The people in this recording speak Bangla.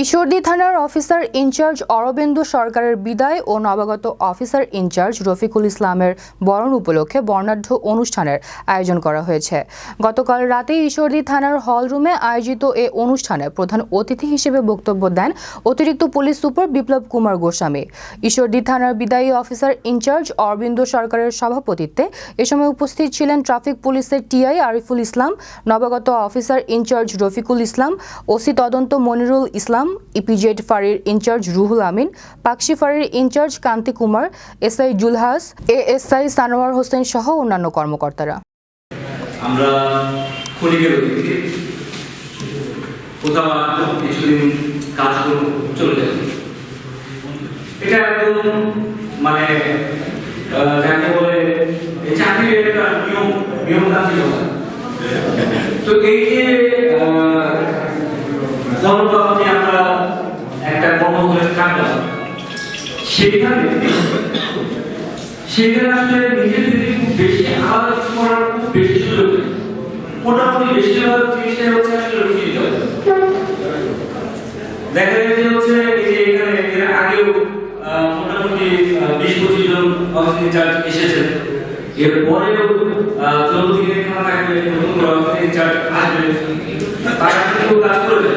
ঈশ্বরদী থানার অফিসার ইনচার্জ অরবিন্দু সরকারের বিদায় ও নবাগত অফিসার ইনচার্জ রফিকুল ইসলামের বরণ উপলক্ষে বর্ণাঢ্য অনুষ্ঠানের আয়োজন করা হয়েছে। গতকাল রাতে ঈশ্বরদী থানার হলরুমে আয়োজিত এ অনুষ্ঠানে প্রধান অতিথি হিসেবে বক্তব্য দেন অতিরিক্ত পুলিশ সুপার বিপ্লব কুমার গোস্বামী। ঈশ্বরদী থানার বিদায়ী অফিসার ইনচার্জ অরবিন্দ সরকারের সভাপতিত্বে এ সময় উপস্থিত ছিলেন ট্রাফিক পুলিশের টিআই আরিফুল ইসলাম, নবাগত officer incharge Rafiqul Islam, OC তদন্ত মনিরুল ইসলাম ইপিজেড ফাঁড়ির ইনচার্জ রুহুল আমিন, পাকশি ফাঁড়ির incharge Kanti Kumar SI Julhas ASI Sanowar Hossain সহ অন্যান্য কর্মকর্তারা। আমরা কোথাও কিছুদিন কাজ চলে এটা একদম মানে যাকে বলে চাকরির একটা নিয়ম তো এই যে একটা থাকলাম সেখানে সেখানে আসলে নিজের খুব বেশি আলাদা করার খুব বেশি সুযোগ মোটামুটি বেশিরভাগ জিনিসটাই হচ্ছে আসলে জব দেখা যায় হচ্ছে এই যে এখানে এর আগেও মোটামুটি বিশ পঁচিশ জন অফিস ইনচার্জ এসেছেন। এর পরেও চৌদ্দ দিনের খাওয়া থাকবে, নতুন করে অফিস ইনচার্জ আসবে। তারা কিন্তু কাজ করে